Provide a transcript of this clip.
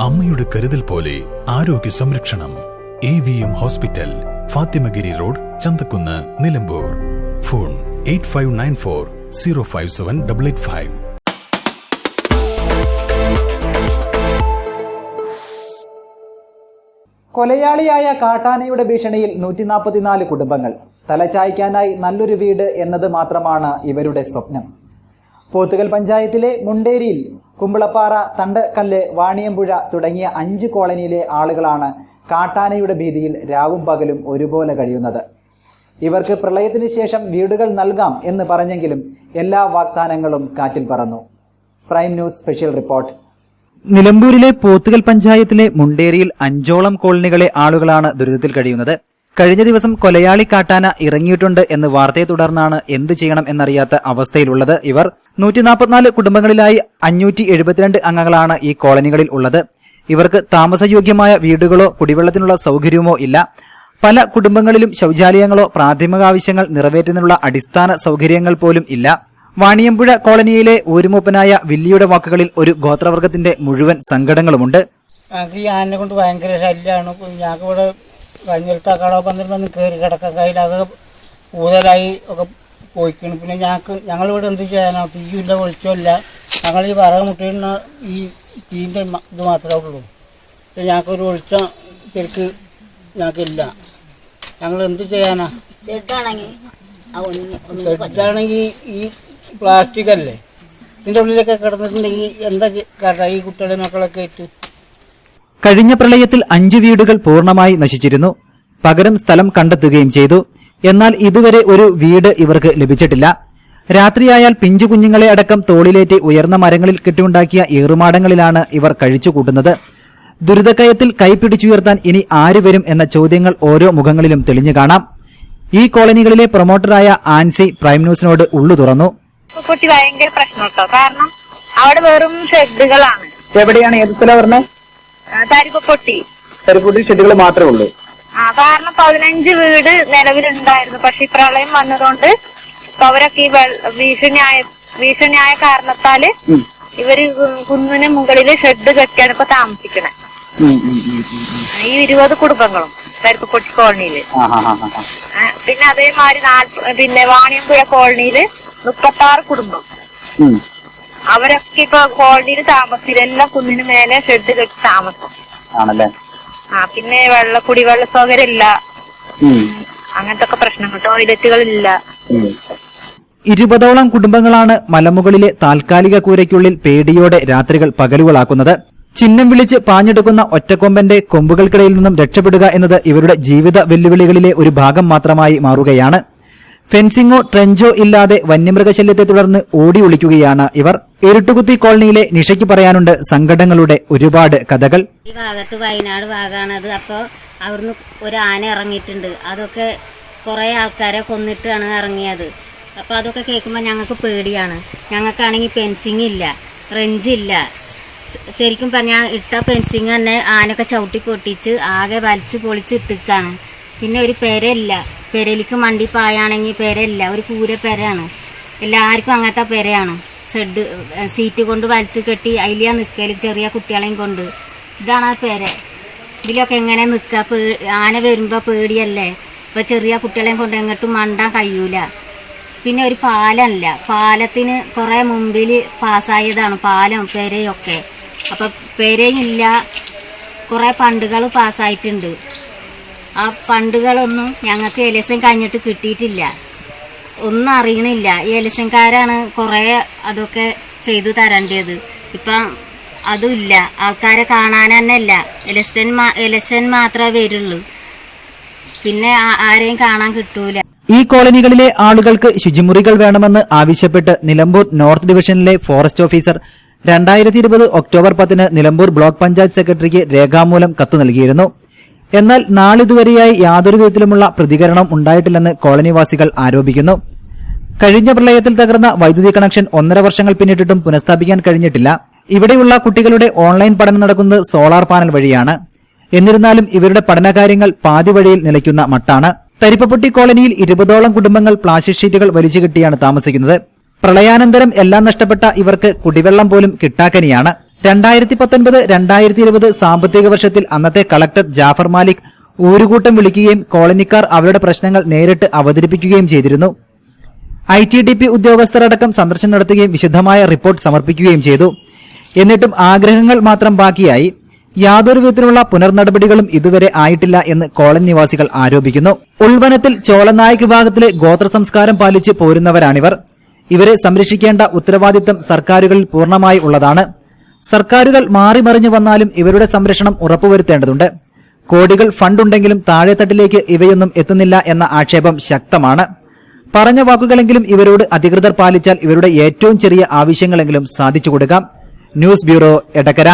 അമ്മയുടെ കരുതൽ പോലെ ആരോഗ്യ സംരക്ഷണം. A V M hospital Fathimagiri road Chanthakkunnu Nilambur. Phone eight five nine four zero five seven double eight five. കൊലയാളിയായ കാട്ടാനയുടെ ഭീഷണിയിൽ നൂറ്റി നാൽപ്പത്തിനാല് കുടുംബങ്ങൾ തലചായ്ക്കാനായി നല്ലൊരു വീട് എന്നത് മാത്രമാണ് ഇവരുടെ സ്വപ്നം. പോത്തുകൽ പഞ്ചായത്തിലെ മുണ്ടേരിയിൽ കുമ്പളപ്പാറ തണ്ടക്കല്ല് വാണിയമ്പുഴ തുടങ്ങിയ അഞ്ച് കോളനിയിലെ ആളുകളാണ് കാട്ടാനയുടെ ഭീതിയിൽ രാവും പകലും ഒരുപോലെ കഴിയുന്നത്. ഇവർക്ക് പ്രളയത്തിന് ശേഷം വീടുകൾ നൽകാം എന്ന് പറഞ്ഞെങ്കിലും എല്ലാ വാഗ്ദാനങ്ങളും കാറ്റിൽ പറന്നു. Prime news special report. നിലമ്പൂരിലെ പോത്തുകൽ പഞ്ചായത്തിലെ മുണ്ടേരിയിൽ അഞ്ചോളം കോളനികളെ ആളുകളാണ് ദുരിതത്തിൽ കഴിയുന്നത്. കഴിഞ്ഞ ദിവസം കൊലയാളി കാട്ടാന ഇറങ്ങിയിട്ടുണ്ട് എന്ന് വാർത്തയെ തുടർന്നാണ് എന്ത് ചെയ്യണം എന്നറിയാത്ത അവസ്ഥയിലുള്ളത് ഇവർ. നൂറ്റി നാൽപ്പത്തിനാല് കുടുംബങ്ങളിലായി അഞ്ഞൂറ്റി എഴുപത്തിരണ്ട് അംഗങ്ങളാണ് ഈ കോളനികളിൽ ഉള്ളത്. ഇവർക്ക് താമസയോഗ്യമായ വീടുകളോ കുടിവെള്ളത്തിനുള്ള സൗകര്യമോ ഇല്ല. പല കുടുംബങ്ങളിലും ശൌചാലയങ്ങളോ പ്രാഥമിക ആവശ്യങ്ങൾ നിറവേറ്റുന്നതിനുള്ള അടിസ്ഥാന സൗകര്യങ്ങൾ പോലും ഇല്ല. വാണിയമ്പുഴ കോളനിയിലെ ഊരുമൂപ്പനായ വില്ലിയുടെ വാക്കുകളിൽ ഒരു ഗോത്രവർഗത്തിന്റെ മുഴുവൻ സങ്കടങ്ങളുമുണ്ട്. ഞങ്ങൾക്ക് ഈ ആനനെ കൊണ്ട് ഭയങ്കര ശല്യമാണ്. ഞങ്ങൾക്ക് ഇവിടെ കഞ്ഞിലത്തെ കട പന്ത്രണ്ടൊന്നും കയറി കിടക്കാൻ കയ്യിലൊക്കെ കൂടുതലായി ഒക്കെ പോയിക്കണം. പിന്നെ ഞങ്ങൾക്ക് ഞങ്ങളിവിടെ എന്ത് ചെയ്യാനോ? തീയില്ല വെളിച്ചമില്ല ഞങ്ങൾ ഈ വറക മുട്ടിയിരുന്ന ഈ തീന്റെ ഇത് മാത്രമേ ഉള്ളൂ. പിന്നെ ഞങ്ങൾക്കൊരു വെളിച്ചം തിരക്ക് ഞങ്ങൾക്കില്ല ഞങ്ങൾ എന്ത് ചെയ്യാനാ? ഷെഡാണെങ്കിൽ ഈ പ്ലാസ്റ്റിക് അല്ലേ? ഇതിന്റെ ഉള്ളിലൊക്കെ കിടന്നിട്ടുണ്ടെങ്കിൽ എന്താ കേട്ടാ ഈ കുട്ടികളുടെ മക്കളൊക്കെ ആയിട്ട്? കഴിഞ്ഞ പ്രളയത്തിൽ അഞ്ച് വീടുകൾ പൂർണമായി നശിച്ചിരുന്നു. പകരം സ്ഥലം കണ്ടെത്തുകയും ചെയ്തു. എന്നാൽ ഇതുവരെ ഒരു വീട് ഇവർക്ക് ലഭിച്ചിട്ടില്ല. രാത്രിയായാൽ പിഞ്ചു കുഞ്ഞുങ്ങളെ അടക്കം തോളിലേറ്റി ഉയർന്ന മരങ്ങളിൽ കെട്ടിയുണ്ടാക്കിയ ഏറുമാടങ്ങളിലാണ് ഇവർ കഴിച്ചുകൂട്ടുന്നത്. ദുരിതക്കയത്തിൽ കൈപിടിച്ചുയർത്താൻ ഇനി ആര് വരും എന്ന ചോദ്യങ്ങൾ ഓരോ മുഖങ്ങളിലും തെളിഞ്ഞു കാണാം. ഈ കോളനികളിലെ പ്രൊമോട്ടറായ ആൻസി പ്രൈം ന്യൂസിനോട് ഉള്ളു തുറന്നു. കുട്ടി ഭയങ്കര പ്രശ്നം കേട്ടോ കാരണം അവിടെ വെറും ഷെഡുകളാണ്. എവിടെയാണ്? ഏത് സ്ഥലം പറഞ്ഞത് തരിപ്പൊട്ടി ഷെഡുകൾ മാത്രമേ ഉള്ളൂ. ആ കാരണം പതിനഞ്ച് വീട് നിലവിലുണ്ടായിരുന്നു. പക്ഷെ ഈ പ്രളയം വന്നതുകൊണ്ട് ഇപ്പൊ അവരൊക്കെ ഈ വെള്ള- ഭീഷണിയായ ഭീഷണിയായ കാരണത്താൽ ഇവർ കുന്നിന് മുകളിൽ ഷെഡ് കെട്ടിയാണ് ഇപ്പൊ താമസിക്കണേ. ഈ ഇരുപത് കുടുംബങ്ങളും തരിപ്പൊട്ടി കോളനിയിൽ. ആ, പിന്നെ അതേമാതിരി നാല് പിന്നെ വാണിയമ്പുഴ കോളനിയിൽ മുപ്പത്തി ആറ് കുടുംബം അവരൊക്കെ ഇപ്പൊ കോളനിയിൽ താമസിച്ചില്ല എല്ലാം കുന്നിന് മേലെ ഷെഡ് കെട്ടി താമസം. ആണല്ലേ? ആ പിന്നെ വെള്ള കുടിവെള്ള സൗകര്യം ഇല്ല അങ്ങനത്തെ ഒക്കെ പ്രശ്നങ്ങൾ. ടോയ്ലറ്റുകളില്ല. ഇരുപതോളം കുടുംബങ്ങളാണ് മലമുകളിലെ താൽക്കാലിക കൂരയ്ക്കുള്ളിൽ പേടിയോടെ രാത്രികൾ പകലുകളാക്കുന്നത്. ചിഹ്നം വിളിച്ച് പാഞ്ഞെടുക്കുന്ന ഒറ്റക്കൊമ്പന്റെ കൊമ്പുകൾക്കിടയിൽ നിന്നും രക്ഷപ്പെടുക എന്നത് ഇവരുടെ ജീവിത വെല്ലുവിളികളിലെ ഒരു ഭാഗം മാത്രമായി മാറുകയാണ്. ഫെൻസിങ്ങോ ട്രെഞ്ചോ ഇല്ലാതെ വന്യമൃഗശല്യത്തെ തുടർന്ന് ഓടി ഒളിക്കുകയാണ് ഇവർ. ഇരുട്ടുകുത്തി കോളനിയിലെ നിഷയ്ക്ക് പറയാനുണ്ട് സങ്കടങ്ങളുടെ ഒരുപാട് കഥകൾ. ഈ ഭാഗത്ത് വയനാട് ഭാഗമാണത് അപ്പോൾ അവിടുന്ന് ഒരു ആന ഇറങ്ങിയിട്ടുണ്ട്. അതൊക്കെ കുറേ ആൾക്കാരെ കൊന്നിട്ടാണ് ഇറങ്ങിയത്. അപ്പോൾ അതൊക്കെ കേൾക്കുമ്പോൾ ഞങ്ങൾക്ക് പേടിയാണ്. ഞങ്ങൾക്കാണെങ്കിൽ ഫെൻസിങ് ഇല്ല റെഞ്ച് ഇല്ല. ശരിക്കും പറഞ്ഞാൽ ഇട്ട ഫെൻസിങ് തന്നെ ആനൊക്കെ ചവിട്ടി പൊട്ടിച്ച് ആകെ വലിച്ചു പൊളിച്ച് ഇട്ടിക്കാണ് പിന്നെ ഒരു പെരയില്ല. പെരയിലേക്ക് മണ്ടി പായാണെങ്കിൽ പെരയില്ല ഒരു കൂര പെരയാണ് എല്ലാവർക്കും അങ്ങനത്തെ പെരയാണ്. സെഡ് സീറ്റ് കൊണ്ട് വലിച്ചു കെട്ടി അതിലാ നിൽക്കൽ ചെറിയ കുട്ടികളെയും കൊണ്ട്. ഇതാണ് ആ പെര. ഇതിലൊക്കെ എങ്ങനെ നിൽക്കുക പേ ആന വരുമ്പോൾ പേടിയല്ലേ? ഇപ്പം ചെറിയ കുട്ടികളെയും കൊണ്ട് എങ്ങോട്ടും മണ്ടാൻ കഴിയൂല. പിന്നെ ഒരു പാലമല്ല പാലത്തിന് കുറേ മുമ്പിൽ പാസ്സായതാണ് പാലം പെരയൊക്കെ. അപ്പം പെരയില്ല കുറേ ഫണ്ടുകൾ പാസ്സായിട്ടുണ്ട്. ആ പണ്ടുകളൊന്നും ഞങ്ങൾക്ക് എലക്ഷൻ കഴിഞ്ഞിട്ട് കിട്ടിയിട്ടില്ല. ഒന്നും അറിയണില്ല. എലക്ഷൻകാരാണ് കുറേ അതൊക്കെ ചെയ്തു തരേണ്ടത്. ഇപ്പം അതുമില്ല ആൾക്കാരെ കാണാൻ തന്നെ ഇല്ല. എലിസൻ എലക്ഷൻ മാത്രമേ വരുള്ളൂ. പിന്നെ ആരെയും കാണാൻ കിട്ടൂല. ഈ കോളനികളിലെ ആളുകൾക്ക് ശുചിമുറികൾ വേണമെന്ന് ആവശ്യപ്പെട്ട് നിലമ്പൂർ നോർത്ത് ഡിവിഷനിലെ ഫോറസ്റ്റ് ഓഫീസർ രണ്ടായിരത്തി ഇരുപത് ഒക്ടോബർ പത്തിന് നിലമ്പൂർ ബ്ലോക്ക് പഞ്ചായത്ത് സെക്രട്ടറിക്ക് രേഖാമൂലം കത്തു നൽകിയിരുന്നു. എന്നാൽ നാളിതുവരെയായി യാതൊരു വിധത്തിലുമുള്ള പ്രതികരണം ഉണ്ടായിട്ടില്ലെന്ന് കോളനിവാസികൾ ആരോപിക്കുന്നു. കഴിഞ്ഞ പ്രളയത്തിൽ തകർന്ന വൈദ്യുതി കണക്ഷൻ ഒന്നര വർഷങ്ങൾ പിന്നിട്ടിട്ടും പുനഃസ്ഥാപിക്കാൻ കഴിഞ്ഞിട്ടില്ല. ഇവിടെയുള്ള കുട്ടികളുടെ ഓൺലൈൻ പഠനം നടക്കുന്നത് സോളാർ പാനൽ വഴിയാണ്. എന്നിരുന്നാലും ഇവരുടെ പഠനകാര്യങ്ങൾ പാതി വഴിയിൽ നിലയ്ക്കുന്ന മട്ടാണ്. തരിപ്പപ്പൊട്ടി കോളനിയിൽ ഇരുപതോളം കുടുംബങ്ങൾ പ്ലാസ്റ്റിക് ഷീറ്റുകൾ വലിച്ചു കെട്ടിയാണ് താമസിക്കുന്നത്. പ്രളയാനന്തരം എല്ലാം നഷ്ടപ്പെട്ട ഇവർക്ക് കുടിവെള്ളം പോലും കിട്ടാക്കനിയാണ്. രണ്ടായിരത്തി പത്തൊൻപത് രണ്ടായിരത്തി ഇരുപത് സാമ്പത്തിക വർഷത്തിൽ അന്നത്തെ കളക്ടർ ജാഫർ മാലിക് ഊരുകൂട്ടം വിളിക്കുകയും കോളനിക്കാർ അവരുടെ പ്രശ്നങ്ങൾ നേരിട്ട് അവതരിപ്പിക്കുകയും ചെയ്തിരുന്നു. ഐ ടി ഡി പി ഉദ്യോഗസ്ഥരടക്കം സന്ദർശനം നടത്തുകയും വിശദമായ റിപ്പോർട്ട് സമർപ്പിക്കുകയും ചെയ്തു. എന്നിട്ടും ആഗ്രഹങ്ങൾ മാത്രം ബാക്കിയായി. യാതൊരു വിധത്തിലുള്ള പുനർനടപടികളും ഇതുവരെ ആയിട്ടില്ല എന്ന് കോളനി നിവാസികൾ ആരോപിക്കുന്നു. ഉൾവനത്തിൽ ചോളനായക് വിഭാഗത്തിലെ ഗോത്ര സംസ്കാരം പാലിച്ച് പോരുന്നവരാണിവർ. ഇവരെ സംരക്ഷിക്കേണ്ട ഉത്തരവാദിത്തം സർക്കാരുകളിൽ പൂർണമായി ഉള്ളതാണ്. സർക്കാരുകൾ മാറിമറിഞ്ഞു വന്നാലും ഇവരുടെ സംരക്ഷണം ഉറപ്പുവരുത്തേണ്ടതുണ്ട്. കോടികൾ ഫണ്ടുണ്ടെങ്കിലും താഴെത്തട്ടിലേക്ക് ഇവയൊന്നും എത്തുന്നില്ല എന്ന ആക്ഷേപം ശക്തമാണ്. പറഞ്ഞ വാക്കുകളെങ്കിലും ഇവരോട് അധികൃതർ പാലിച്ചാൽ ഇവരുടെ ഏറ്റവും ചെറിയ ആവശ്യങ്ങളെങ്കിലും സാധിച്ചു കൊടുക്കാം ന്യൂസ് ബ്യൂറോ എടക്കര.